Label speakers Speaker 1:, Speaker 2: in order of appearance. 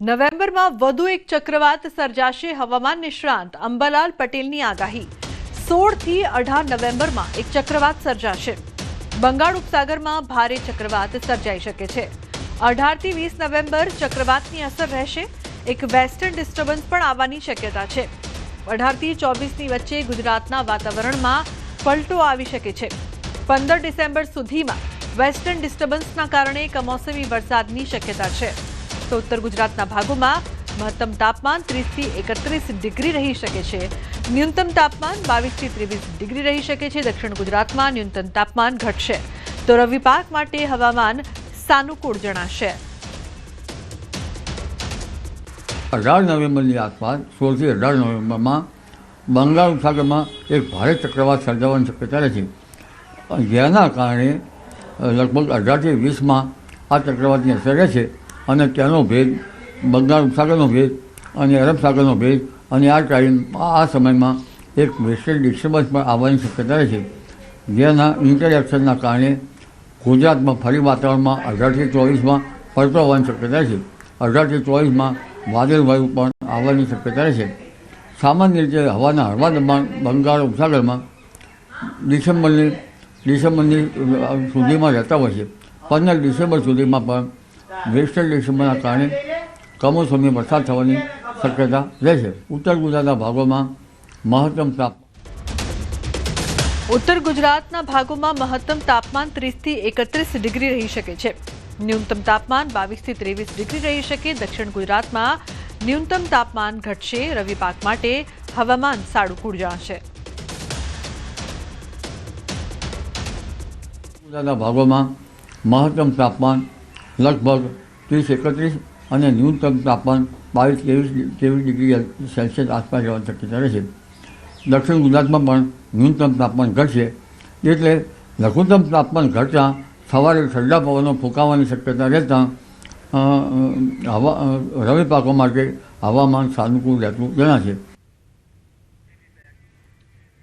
Speaker 1: નવેમ્બરમાં વધુ એક ચક્રવાત સર્જાશે હવામાન નિષ્ણાંત અંબાલાલ પટેલની આગાહી. સોળથી અઢાર નવેમ્બરમાં એક ચક્રવાત સર્જાશે. બંગાળ ઉપસાગરમાં ભારે ચક્રવાત સર્જાઈ શકે છે. અઢારથી વીસ નવેમ્બર ચક્રવાતની અસર રહેશે. એક વેસ્ટર્ન ડિસ્ટર્બન્સ પણ આવવાની શક્યતા છે. અઢારથી ચોવીસની વચ્ચે ગુજરાતના વાતાવરણમાં પલટો આવી શકે છે. પંદર ડિસેમ્બર સુધીમાં વેસ્ટર્ન ડિસ્ટર્બન્સના કારણે કમોસમી વરસાદની શક્યતા છે. તો ઉત્તર ગુજરાતના ભાગોમાં મહત્તમ તાપમાન ત્રીસથી એકત્રીસ ડિગ્રી રહી શકે છે. ન્યૂનતમ તાપમાન બાવીસથી ત્રેવીસ ડિગ્રી રહી શકે છે. દક્ષિણ ગુજરાતમાં ન્યૂનતમ તાપમાન ઘટશે. તો રવિ પાક માટે હવામાન સાનુકૂળ જણાશે.
Speaker 2: અઢાર નવેમ્બરની આસપાસ સોળથી અઢાર નવેમ્બરમાં બંગાળ ઉપસાગરમાં એક ભારે ચક્રવાત સર્જાવાની શક્યતા રહે છે જેના કારણે લગભગ અઢારથી વીસમાં આ ચક્રવાતની અસર રહેશે. અને ત્યાંનો ભેદ, બંગાળ ઉપસાગરનો ભેદ અને અરબ સાગરનો ભેદ અને આ ટાઈમ, આ સમયમાં એક વેસ્ટર્ન ડિસ્ટર્બન્સ પણ આવવાની શક્યતા છે. જેના ઇન્ટરેક્શનના કારણે ગુજરાતમાં ફરી વાતાવરણમાં અઢારથી ચોવીસમાં ફરતો આવવાની શક્યતા છે. અઢારથી ચોવીસમાં વાદળવાયુ પણ આવવાની શક્યતા છે. સામાન્ય રીતે હવાના હળવા દબાણ બંગાળ ઉપસાગરમાં ડિસેમ્બરની ડિસેમ્બરની સુધીમાં રહેતા હોય છે. પંદર ડિસેમ્બર સુધીમાં પણ વેસ્ટર્ન કારણે કમોસમી વરસાદ થવાની શક્યતા રહેશે ઉત્તર ગુજરાતના ભાગોમાં મહત્તમ તાપ
Speaker 1: ઉત્તર ગુજરાતના ભાગોમાં મહત્તમ તાપમાન ત્રીસથી એકત્રીસ ડિગ્રી રહી શકે છે. ન્યૂનતમ તાપમાન બાવીસથી ત્રેવીસ ડિગ્રી રહી શકે. દક્ષિણ ગુજરાતમાં ન્યૂનતમ તાપમાન ઘટશે. રવિ પાક માટે હવામાન સાડુકૂળ જણાશે
Speaker 2: ગુજરાતના ભાગોમાં મહત્તમ તાપમાન લગભગ ત્રીસ, એકત્રીસ અને ન્યૂનતમ તાપમાન બાવીસ, ત્રેવીસ ત્રેવીસ ડિગ્રી સેલ્સિયસ આસપાસ જવાની શક્યતા રહેશે. દક્ષિણ ગુજરાતમાં પણ ન્યૂનતમ તાપમાન ઘટશે, એટલે લઘુત્તમ તાપમાન ઘટતા સવારે ઠંડા પવનો ફૂંકાવાની શક્યતા રહેતાં હવા રવિ પાકો માટે હવામાન સાનુકૂળ રહેતું જણાશે.